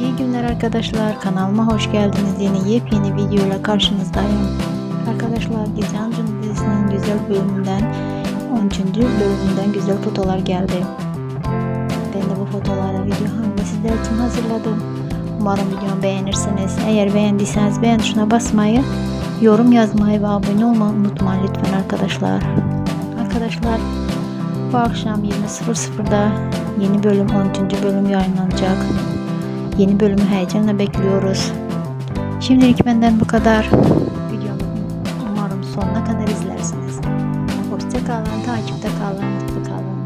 İyi günler arkadaşlar. Kanalıma hoş geldiniz. Yeni yepyeni videoyla karşınızdayım. Arkadaşlar Gizem Cun dizisinin güzel bölümünden 13. bölümünden güzel fotolar geldi. Ben de bu fotoları video halinde sizler için hazırladım. Umarım videomu beğenirsiniz. Eğer beğendiyseniz beğen tuşuna basmayı, yorum yazmayı ve abone olmayı unutmayın lütfen arkadaşlar. Arkadaşlar bu akşam 20.00'da yeni bölüm 13. bölüm yayınlanacak. Yeni bölümü heyecanla bekliyoruz. Şimdilik benden bu kadar. Videomu umarım sonuna kadar izlersiniz. Hoşçakalın, takipte kalın.